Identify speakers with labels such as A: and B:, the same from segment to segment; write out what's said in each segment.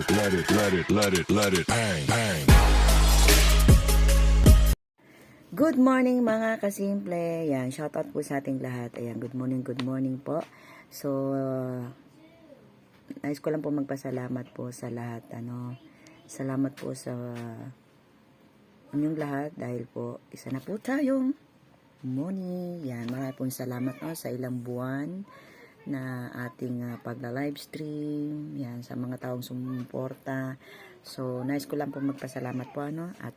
A: it, let it, let it, let it, let it, bang, bang.
B: Good morning mga kasimple. Yan, shoutout po sa ating lahat. Ayan, good morning, good morning po. So, uh, nais ko lang po magpasalamat po sa lahat. Ano, salamat po sa inyong lahat dahil po isa na po tayong money. Yan, marami pong salamat no, sa ilang buwan na ating uh, pagla-live stream. Yan, sa mga taong sumuporta. So, nais ko lang po magpasalamat po ano. At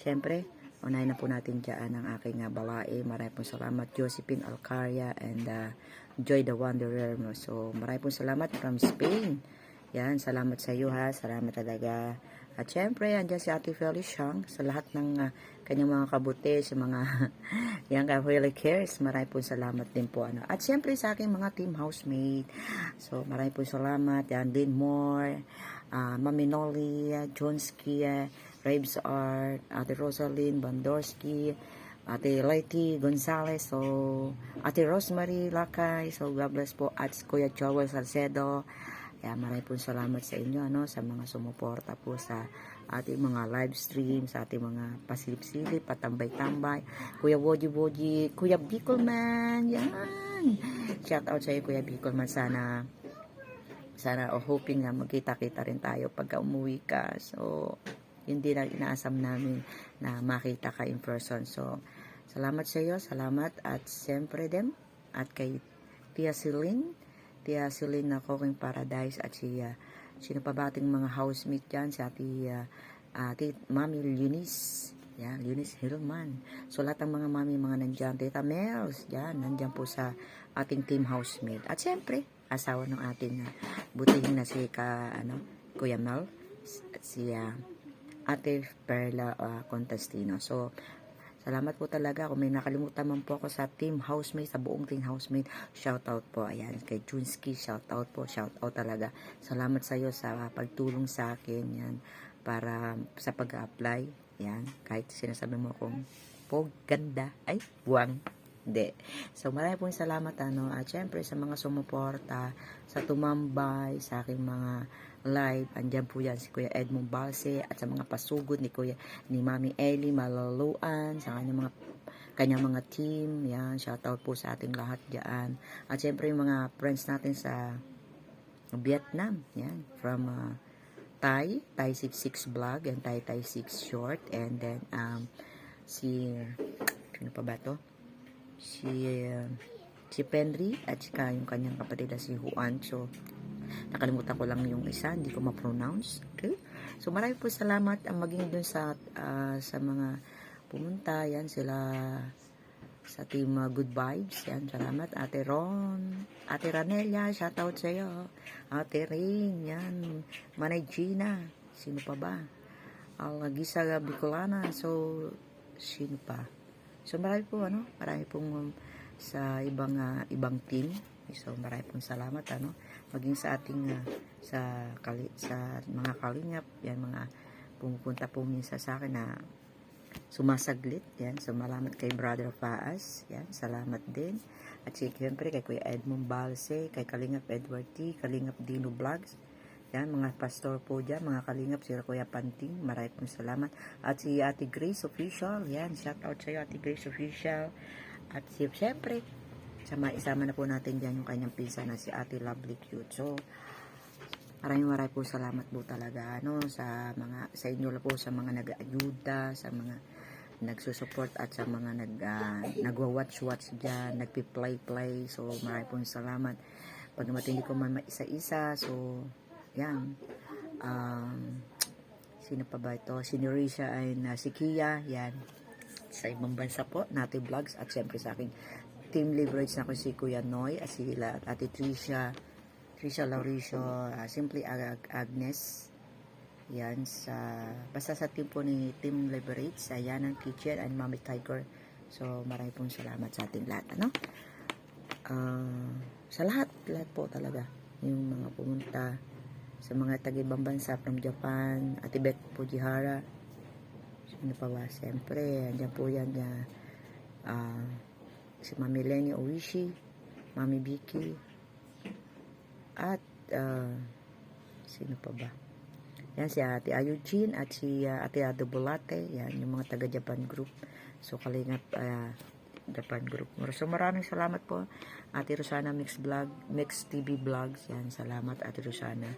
B: syempre, unahin na po natin dyan ang aking uh, balae. Marami pong salamat Josephine Alcaria and uh, Joy the Wanderer. So, marami pong salamat from Spain. Yan, salamat sa iyo ha. Salamat talaga. At syempre, andyan si Ate Feli Shang sa lahat ng uh, kanyang mga kabuti, sa mga ka Feli Cares. Marami pong salamat din po. Ano. At syempre sa aking mga team housemate. So, marami pong salamat. Yan, Lynn Moore, uh, Mami Nolly, uh, Johnsky, uh, Raves Art, Ate Rosalind Bandorski, Ate Leti Gonzalez, so Ate Rosemary Lakay, so God bless po, at Kuya Joel Salcedo. Kaya maraming po salamat sa inyo, ano, sa mga sumuporta po sa ating mga live stream, sa ating mga pasilip-silip, patambay-tambay. Kuya Woji Woji, Kuya Bicolman, yan. Shout out sa iyo, Kuya Bicolman. Sana, sana, oh, hoping na magkita-kita rin tayo pagka umuwi ka. So, hindi na inaasam namin na makita ka in person. So, salamat sa iyo, salamat at siyempre dem at kay Tia Celine, Tia Celine na Cooking Paradise at si uh, sino pa mga housemate dyan, si ati, uh, ati Mami Eunice, yan, Eunice Hillman. So, lahat ng mga mami, mga nandyan, Tita Mels, yan, nandyan po sa ating team housemate. At siyempre, asawa ng ating uh, butihin na si ka, ano, Kuya Mel, at si uh, Ate Perla uh, Contestino. So, salamat po talaga. Kung may nakalimutan man po ako sa team housemate, sa buong team housemate, shout out po. Ayan, kay Junski, shout out po. Shout out talaga. Salamat sa iyo sa pagtulong sa akin. Yan, para sa pag-apply. Yan, kahit sinasabi mo kung pog, ganda, ay, buwang. Hindi. So, marami pong salamat, ano, at syempre sa mga sumuporta, sa tumambay, sa aking mga live. Andyan po yan si Kuya Edmond Balse at sa mga pasugod ni Kuya ni Mami Ellie Malaluan sa kanyang mga kanyang mga team. Yan, shoutout po sa ating lahat diyan. At syempre yung mga friends natin sa Vietnam. Yan, from uh, Thai, Thai 66 vlog and Thai Thai 6 short and then um si sino pa ba to? Si uh, si Penry at saka yung kanyang kapatid na si Juan. So, nakalimutan ko lang yung isa, hindi ko ma-pronounce. Okay? So marami po salamat ang maging dun sa ah, sa mga pumunta, yan sila sa team uh, Good Vibes, yan salamat Ate Ron, Ate Ranelia, shout out sa iyo. Ate Rain, yan Manay Gina, sino pa ba? Alagisa Bicolana, so sino pa? So marami po ano, marami pong um, sa ibang ah, ibang team. So marami pong salamat ano? Maging sa ating uh, sa kali, sa mga kalingap yan mga pumupunta po minsan sa akin na sumasaglit yan. So malamat kay brother Faas yan salamat din. At siyempre kay Kuya Edmond Balse kay Kalingap Edward T Kalingap Dino Vlogs yan mga pastor po dyan mga kalingap sila Kuya Panting marami pong salamat. At si Ate Grace Official yan shout out sa iyo Ate Grace Official. At si siyempre sama isama na po natin dyan yung kanyang pinsa na si Ate Lovely Cute. So, maraming maraming po salamat po talaga ano, sa mga sa inyo po sa mga nag-ayuda, sa mga nagsusupport at sa mga nag uh, nagwa-watch-watch diyan, nagpi-play-play. So, maraming po salamat. Pag naman hindi ko man maisa-isa, so yan. Um, sino pa ba ito? Si Norisha ay na si Kia, yan. Sa ibang bansa po, natin vlogs at syempre sa aking team leverage na ko si Kuya Noy, at at Ate Tricia, Tricia Lauricio, uh, Simply Ag Agnes, yan, sa, basta sa team po ni Team Leverage, sa Yanang Kitchen and Mami Tiger. So, marami pong salamat sa ating lahat, ano? Uh, sa lahat, lahat po talaga, yung mga pumunta, sa mga taga-ibang bansa from Japan, Ate Beth Pujihara, sino pa ba? Siyempre, andyan po yan, uh, si Mami Lenny Oishi, Mami Vicky, at uh, sino pa ba? Yan si Ate Ayujin at si ah, Ate Ado Bulate. Yan, yung mga taga Japan group. So, Kalingap ah, Japan group. So, maraming salamat po. Ate Rosana Mix Vlog, Mix TV Vlogs. Yan, salamat Ate Rosana.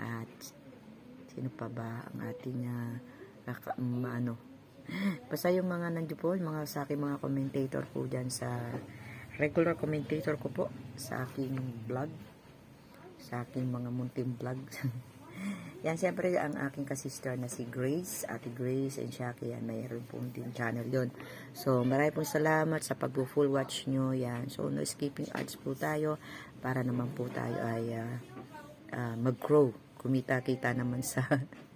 B: At sino pa ba ang ating uh, kaka, mm, ano, basta yung mga nandiyo po, yung mga sa aking mga commentator po dyan sa regular commentator ko po sa aking vlog sa aking mga munting vlogs yan siyempre ang aking kasister na si Grace Ate Grace and Shaki yan mayroon po din channel yon so marami pong salamat sa pag full watch nyo yan. So no skipping ads po tayo para naman po tayo ay ah, ah, mag-grow kumita-kita naman sa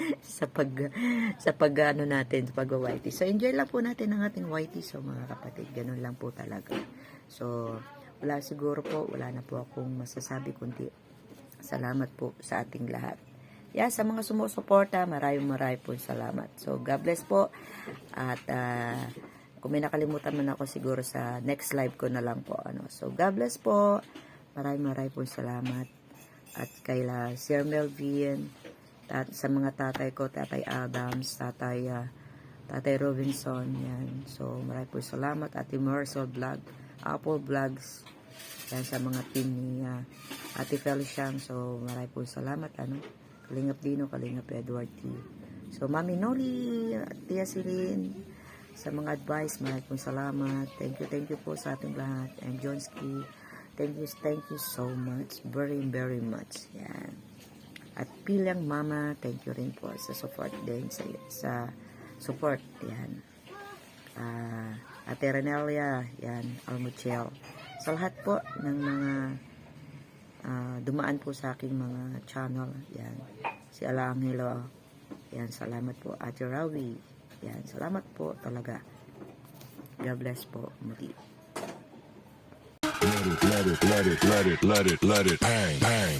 B: sa pag sa pag ano natin sa pag YT. So enjoy lang po natin ang ating YT so mga kapatid, ganun lang po talaga. So wala siguro po, wala na po akong masasabi kundi salamat po sa ating lahat. Yeah, sa mga sumusuporta, maraming maraming po salamat. So God bless po at ah, kung may nakalimutan man ako siguro sa next live ko na lang po ano. So God bless po. Maraming maraming po salamat at kay la Sir Melvin, tat, sa mga tatay ko, tatay Adams, tatay, ah, tatay Robinson, yan. So, marami po salamat. Ate Marcel Vlog, Apple Vlogs, yan sa mga team ni ah, Ate Felician. So, marami po salamat. Ano? Kalingap Dino, Kalingap Edward T. So, Mami Noli, Tia Silin, sa mga advice, marami po salamat. Thank you, thank you po sa ating lahat. And Johnski, thank you, thank you so much. Very, very much. Yan. At Pilang Mama, thank you rin po sa support din sa, sa support. Yan. Ah, Ate Renelia, yan, Almuchel. Sa lahat po ng mga ah, dumaan po sa aking mga channel, yan. Si Ala Angelo, yan, salamat po. Ate Rawi, yan, salamat po talaga. God bless po muli.
A: Let it, let it, let it, let it, let it, let it, bang, bang.